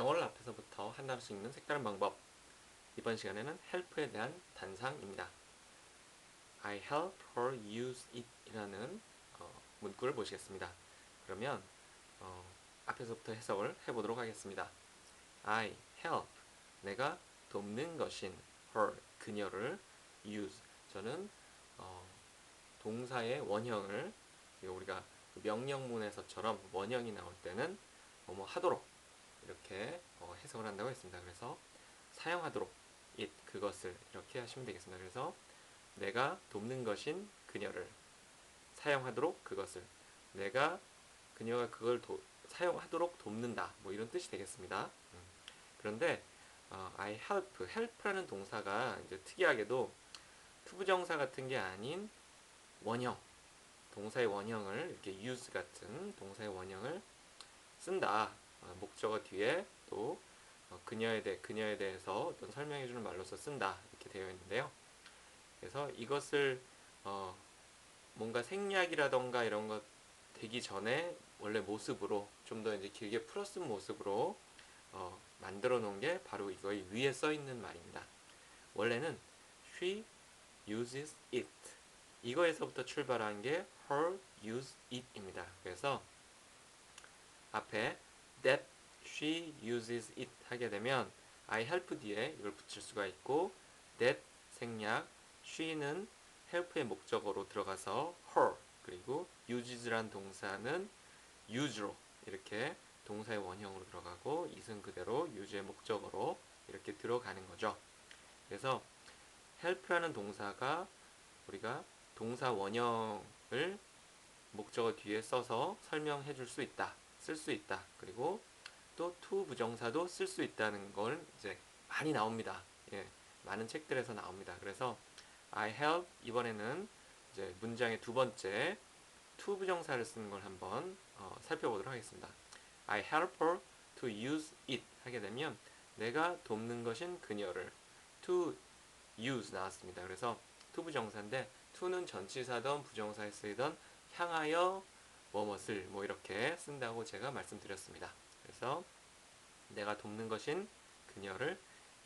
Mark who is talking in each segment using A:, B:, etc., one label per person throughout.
A: 영어를 앞에서부터 한 단어씩 읽는 색다른 방법. 이번 시간에는 help에 대한 단상입니다. I help her use it 이라는 어, 문구를 보시겠습니다. 그러면 어, 앞에서부터 해석을 해보도록 하겠습니다. I help 내가 돕는 것인 her 그녀를 use 저는 어, 동사의 원형을 우리가 그 명령문에서처럼 원형이 나올 때는 뭐뭐 하도록 이렇게 어, 해석을 한다고 했습니다. 그래서 사용하도록 it 그것을 이렇게 하시면 되겠습니다. 그래서 내가 돕는 것인 그녀를 사용하도록 그것을 내가 그녀가 그걸 도, 사용하도록 돕는다 뭐 이런 뜻이 되겠습니다. 음. 그런데 어, I help, help라는 동사가 이제 특이하게도 투부정사 같은 게 아닌 원형, 동사의 원형을 이렇게 use 같은 동사의 원형을 쓴다. 어, 목적어 뒤에 또 어, 그녀에 대해 그녀에 대해서 어떤 설명해주는 말로서 쓴다 이렇게 되어 있는데요. 그래서 이것을 어, 뭔가 생략이라던가 이런 것 되기 전에 원래 모습으로 좀 더 이제 길게 풀어쓴 모습으로 어, 만들어 놓은 게 바로 이거의 위에 써 있는 말입니다. 원래는 she uses it 이거에서부터 출발한 게 her use it입니다. 그래서 앞에 that she uses it 하게 되면 I help 뒤에 이걸 붙일 수가 있고 that 생략 she는 help의 목적어로 들어가서 her 그리고 uses란 동사는 use로 이렇게 동사의 원형으로 들어가고 이승 그대로 use의 목적어로 이렇게 들어가는 거죠. 그래서 help라는 동사가 우리가 동사 원형을 목적어 뒤에 써서 설명해 줄 수 있다. 쓸 수 있다. 그리고 또 to 부정사도 쓸 수 있다는 걸 이제 많이 나옵니다. 예, 많은 책들에서 나옵니다. 그래서 I help 이번에는 이제 문장의 두 번째 to 부정사를 쓰는 걸 한번 어, 살펴보도록 하겠습니다. I help her to use it 하게 되면 내가 돕는 것인 그녀를 to use 나왔습니다. 그래서 to 부정사인데 to는 전치사든 부정사에 쓰이던 향하여 뭐뭇을 뭐 이렇게 쓴다고 제가 말씀드렸습니다. 그래서 내가 돕는 것인 그녀를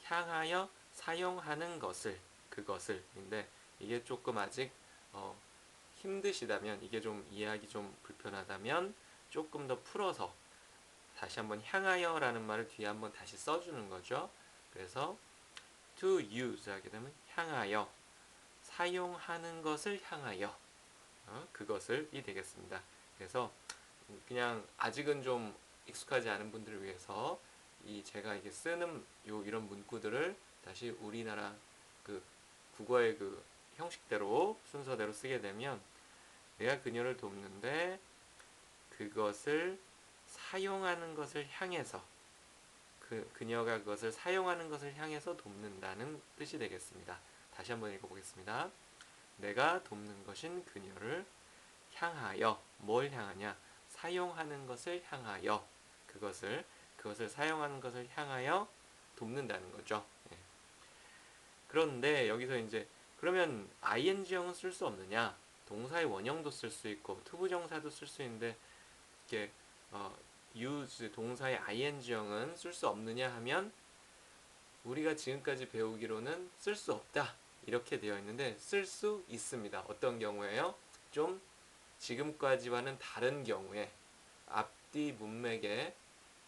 A: 향하여 사용하는 것을 그것을 인데 이게 조금 아직 어, 힘드시다면 이게 좀 이해하기 좀 불편하다면 조금 더 풀어서 다시 한번 향하여 라는 말을 뒤에 한번 다시 써주는 거죠. 그래서 to use 하게 되면 향하여 사용하는 것을 향하여 어, 그것을 이 되겠습니다. 그래서 그냥 아직은 좀 익숙하지 않은 분들을 위해서 이 제가 이게 쓰는 요 이런 문구들을 다시 우리나라 그 국어의 그 형식대로 순서대로 쓰게 되면 내가 그녀를 돕는데 그것을 사용하는 것을 향해서 그 그녀가 그것을 사용하는 것을 향해서 돕는다는 뜻이 되겠습니다. 다시 한번 읽어보겠습니다. 내가 돕는 것인 그녀를 향하여 뭘 향하냐? 사용하는 것을 향하여 그것을 그것을 사용하는 것을 향하여 돕는다는 거죠. 예. 그런데 여기서 이제 그러면 ing형은 쓸 수 없느냐? 동사의 원형도 쓸 수 있고 투부정사도 쓸 수 있는데 이렇게 어, use 동사의 ing형은 쓸 수 없느냐 하면 우리가 지금까지 배우기로는 쓸 수 없다 이렇게 되어 있는데 쓸 수 있습니다. 어떤 경우에요? 좀 지금까지와는 다른 경우에 앞뒤 문맥에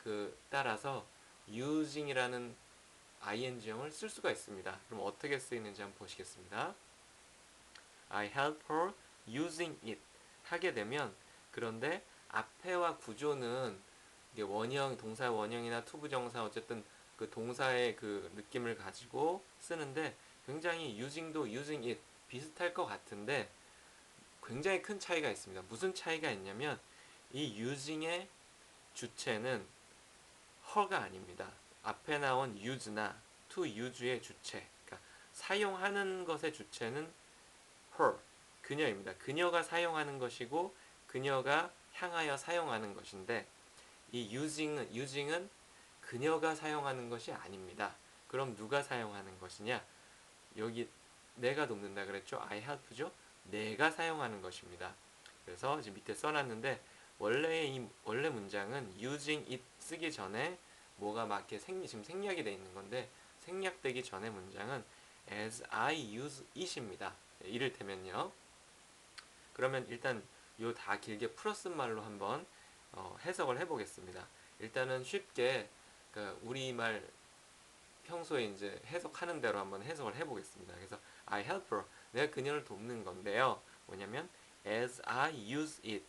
A: 그 따라서 using이라는 ing형을 쓸 수가 있습니다. 그럼 어떻게 쓰이는지 한번 보시겠습니다. I help her using it 하게 되면 그런데 앞에와 구조는 원형 동사 원형이나 투부정사 어쨌든 그 동사의 그 느낌을 가지고 쓰는데 굉장히 using도 using it 비슷할 것 같은데 굉장히 큰 차이가 있습니다. 무슨 차이가 있냐면 이 using의 주체는 her가 아닙니다. 앞에 나온 use나 to use의 주체, 그러니까 사용하는 것의 주체는 her, 그녀입니다. 그녀가 사용하는 것이고 그녀가 향하여 사용하는 것인데 이 using은, using은 그녀가 사용하는 것이 아닙니다. 그럼 누가 사용하는 것이냐? 여기 내가 돕는다 그랬죠? I help죠? 내가 사용하는 것입니다. 그래서 지금 밑에 써놨는데 원래 이 원래 문장은 using it 쓰기 전에 뭐가 막 이렇게 생 지금 생략이 돼 있는 건데 생략되기 전에 문장은 as I use it입니다. 네, 이를테면요. 그러면 일단 요 다 길게 플러스 말로 한번 어, 해석을 해보겠습니다. 일단은 쉽게 그 우리말 평소에 이제 해석하는 대로 한번 해석을 해보겠습니다. 그래서 I help her 내가 그녀를 돕는 건데요. 뭐냐면 as I use it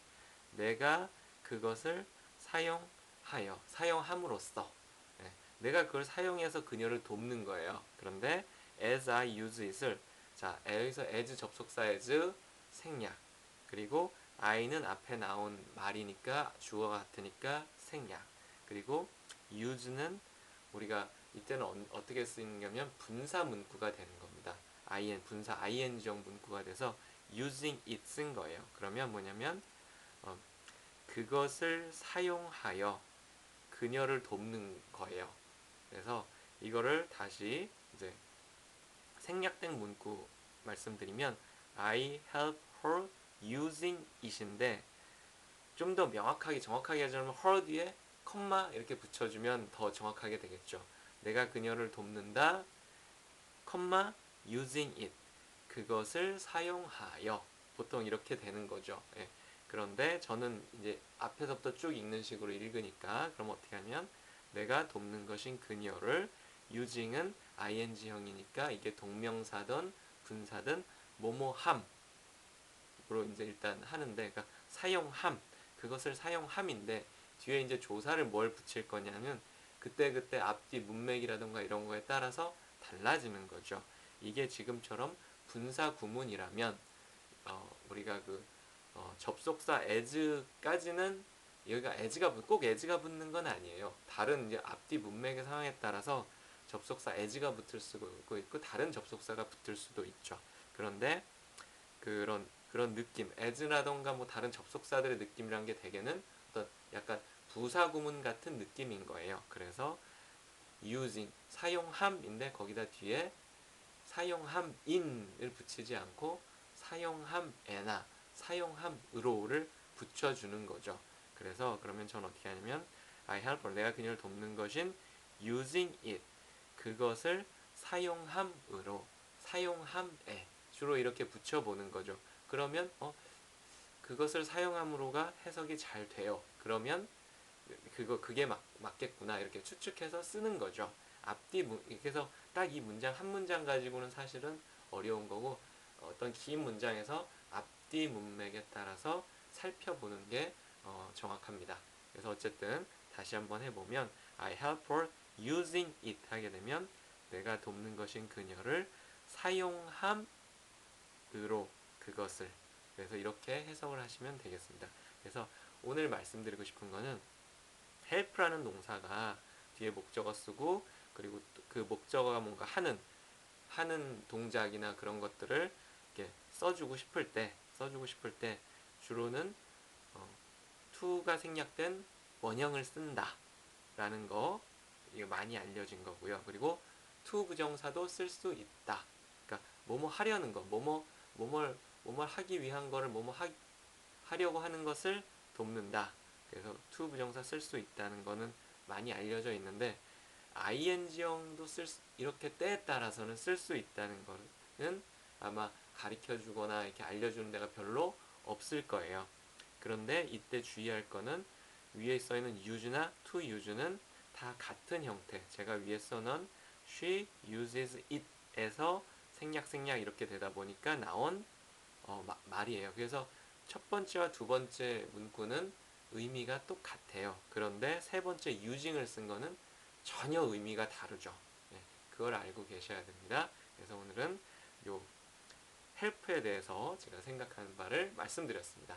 A: 내가 그것을 사용하여 사용함으로써 네, 내가 그걸 사용해서 그녀를 돕는 거예요. 그런데 as I use it을 자 여기서 as 접속사 as 생략 그리고 I는 앞에 나온 말이니까 주어가 같으니까 생략 그리고 use는 우리가 이때는 어, 떻게 쓰이냐면 분사 문구가 되는 겁니다. In 분사 ing형 문구가 돼서 using it 쓴 거예요. 그러면 뭐냐면 어, 그것을 사용하여 그녀를 돕는 거예요. 그래서 이거를 다시 이제 생략된 문구 말씀드리면 I help her using it인데 좀 더 명확하게 정확하게 하자면 her 뒤에 컴마 이렇게 붙여주면 더 정확하게 되겠죠. 내가 그녀를 돕는다, 컴마 using it 그것을 사용하여 보통 이렇게 되는 거죠. 예. 그런데 저는 이제 앞에서부터 쭉 읽는 식으로 읽으니까 그럼 어떻게 하면 내가 돕는 것인 그녀를 using은 ing형이니까 이게 동명사든 분사든 뭐뭐함으로 이제 일단 하는데 그러니까 사용함 그것을 사용함인데 뒤에 이제 조사를 뭘 붙일 거냐면 그때 그때 앞뒤 문맥이라던가 이런 거에 따라서 달라지는 거죠. 이게 지금처럼 분사 구문이라면 어, 우리가 그 어, 접속사 as까지는 여기가 as가 꼭 as가 붙는 건 아니에요. 다른 이제 앞뒤 문맥의 상황에 따라서 접속사 as가 붙을 수도 있고 다른 접속사가 붙을 수도 있죠. 그런데 그런 그런 느낌, as라던가 뭐 다른 접속사들의 느낌이란 게 대개는 어떤 약간 부사 구문 같은 느낌인 거예요. 그래서 using 사용함인데 거기다 뒤에 사용함인을 붙이지 않고 사용함에나 사용함으로를 붙여주는 거죠. 그래서 그러면 전 어떻게 하냐면 I help her 내가 그녀를 돕는 것인 using it 그것을 사용함으로 사용함에 주로 이렇게 붙여보는 거죠. 그러면 어 그것을 사용함으로가 해석이 잘 돼요. 그러면 그거 그게 맞, 맞겠구나 이렇게 추측해서 쓰는 거죠. 앞뒤 문 그래서 딱 이 문장 한 문장 가지고는 사실은 어려운 거고 어떤 긴 문장에서 앞뒤 문맥에 따라서 살펴보는 게 어, 정확합니다. 그래서 어쨌든 다시 한번 해보면 I help her using it 하게 되면 내가 돕는 것인 그녀를 사용함으로 그것을 그래서 이렇게 해석을 하시면 되겠습니다. 그래서 오늘 말씀드리고 싶은 거는 help라는 동사가 뒤에 목적어 쓰고 그리고 그 목적어가 뭔가 하는 하는 동작이나 그런 것들을 이렇게 써주고 싶을 때 써주고 싶을 때 주로는 어, to가 생략된 원형을 쓴다 라는 거 이거 많이 알려진 거고요. 그리고 to 부정사도 쓸 수 있다. 그러니까 뭐뭐 하려는 거, 뭐뭐 뭐뭘 뭐뭐 하기 위한 거를 뭐뭐 하, 하려고 하는 것을 돕는다. 그래서 to 부정사 쓸 수 있다는 거는 많이 알려져 있는데 ing형도 쓸 수, 이렇게 때에 따라서는 쓸 수 있다는 거는 아마 가르쳐 주거나 이렇게 알려주는 데가 별로 없을 거예요. 그런데 이때 주의할 거는 위에 써 있는 use나 to use는 다 같은 형태. 제가 위에 써놓은 she uses it에서 생략 생략 이렇게 되다 보니까 나온 어, 마, 말이에요. 그래서 첫 번째와 두 번째 문구는 의미가 똑같아요. 그런데 세 번째 using을 쓴 거는 전혀 의미가 다르죠. 네, 그걸 알고 계셔야 됩니다. 그래서 오늘은 요 help에 대해서 제가 생각하는 바를 말씀드렸습니다.